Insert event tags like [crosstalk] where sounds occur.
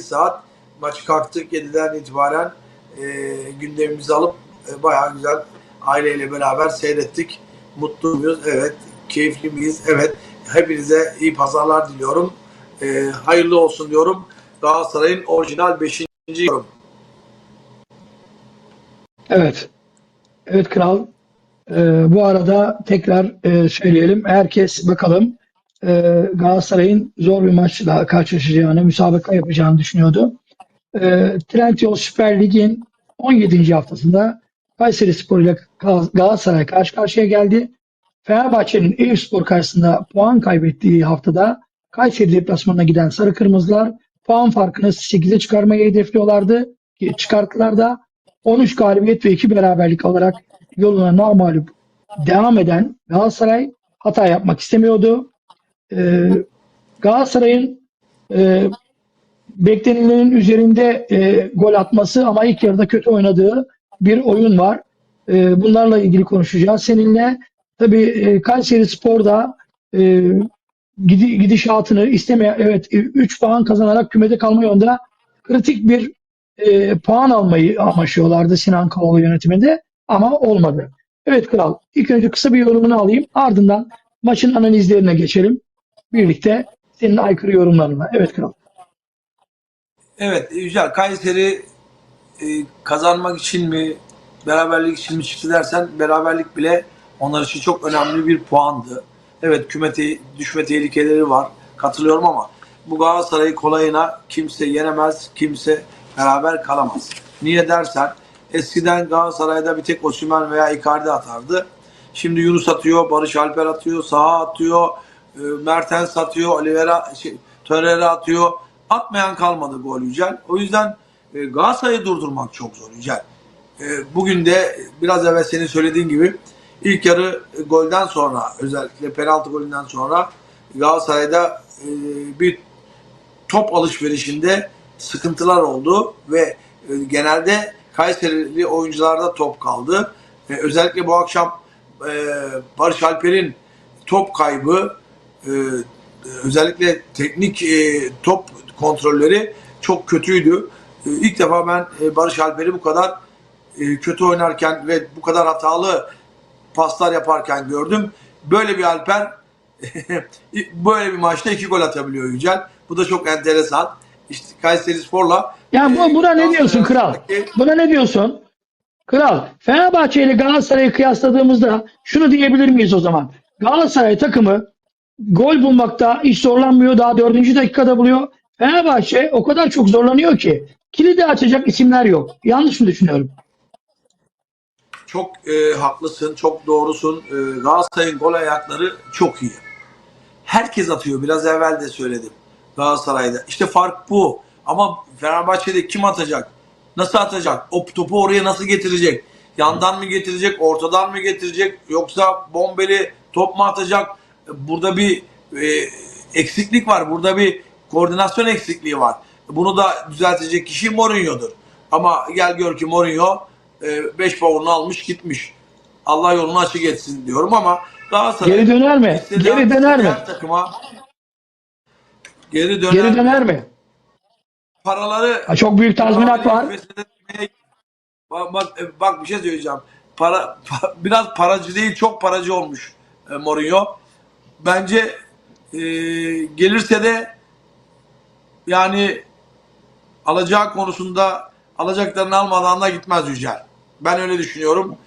saat maç kalktık 7'den itibaren e, gündemimizi alıp e, bayağı güzel aileyle beraber seyrettik. Mutlu muyuz? Evet. Keyifli miyiz? Evet. Hepinize iyi pazarlar diliyorum. E, hayırlı olsun diyorum. Galatasaray'ın orijinal 5. yorum. Evet. Evet kral. Ee, bu arada tekrar e, söyleyelim. Herkes bakalım e, Galatasaray'ın zor bir maçla karşılaşacağını, müsabaka yapacağını düşünüyordu. E, Trendyol Süper Lig'in 17. haftasında Kayseri Spor ile Gal- Galatasaray karşı karşıya geldi. Fenerbahçe'nin Eyüpspor karşısında puan kaybettiği haftada Kayseri deplasmanına giden Sarı Kırmızılar puan farkını 8'e çıkarmayı hedefliyorlardı. Çıkarttılar da 13 galibiyet ve 2 beraberlik alarak yoluna namağlup devam eden Galatasaray hata yapmak istemiyordu. Ee, Galatasaray'ın e, beklenilenin üzerinde e, gol atması ama ilk yarıda kötü oynadığı bir oyun var. E, bunlarla ilgili konuşacağız seninle. Tabii e, Kayseri Spor'da e, gidi- gidişatını istemeyen evet 3 puan kazanarak kümede kalma yolunda kritik bir e, puan almayı amaçlıyorlardı Sinan Kavalı yönetiminde ama olmadı. Evet kral ilk önce kısa bir yorumunu alayım ardından maçın analizlerine geçelim. Birlikte senin aykırı yorumlarına. Evet kral. Evet güzel. Kayseri e, kazanmak için mi beraberlik için mi çıktı dersen beraberlik bile onlar için çok önemli bir puandı. Evet küme te- düşme tehlikeleri var. Katılıyorum ama bu Galatasaray'ı kolayına kimse yenemez, kimse beraber kalamaz. Niye dersen eskiden Galatasaray'da bir tek Osimhen veya Icardi atardı. Şimdi Yunus atıyor, Barış Alper atıyor, Saha atıyor, e, Mertens atıyor, Oliveira, şey, Torreira atıyor. Atmayan kalmadı gol Yücel. O yüzden e, Galatasaray'ı durdurmak çok zor Yücel. E, bugün de biraz evvel senin söylediğin gibi ilk yarı e, golden sonra özellikle penaltı golünden sonra Galatasaray'da e, bir top alışverişinde sıkıntılar oldu ve e, genelde Kayserili oyuncularda top kaldı. E, özellikle bu akşam e, Barış Alper'in top kaybı e, özellikle teknik e, top kontrolleri çok kötüydü. E, ilk defa ben e, Barış Alper'i bu kadar e, kötü oynarken ve bu kadar hatalı paslar yaparken gördüm. Böyle bir Alper [laughs] böyle bir maçta iki gol atabiliyor Yücel. Bu da çok enteresan. İşte Kayseri Spor'la Ya bu, buna ne diyorsun kral? Buna ne diyorsun? Kral, Fenerbahçe ile Galatasaray'ı kıyasladığımızda şunu diyebilir miyiz o zaman? Galatasaray takımı gol bulmakta hiç zorlanmıyor. Daha dördüncü dakikada buluyor. Fenerbahçe o kadar çok zorlanıyor ki kilidi açacak isimler yok. Yanlış mı düşünüyorum? Çok e, haklısın, çok doğrusun. E, Galatasaray'ın gol ayakları çok iyi. Herkes atıyor. Biraz evvel de söyledim. Galatasaray'da. İşte fark bu. Ama Fenerbahçe'de kim atacak? Nasıl atacak? O topu oraya nasıl getirecek? Yandan mı getirecek? Ortadan mı getirecek? Yoksa bombeli top mu atacak? Burada bir e, eksiklik var. Burada bir koordinasyon eksikliği var. Bunu da düzeltecek kişi Mourinho'dur. Ama gel gör ki Mourinho 5 puanını almış gitmiş. Allah yolunu açık etsin diyorum ama Galatasaray Geri döner mi? Geri döner mi? takıma geri döner. Geri döner mi? Paraları Ha, çok büyük tazminat var. Bak, bak, bak bir şey söyleyeceğim. Para pa- [laughs] biraz paracı değil çok paracı olmuş e, Mourinho. Bence e, gelirse de yani alacağı konusunda alacaklarını almadan da gitmez Yücel. Ben öyle düşünüyorum.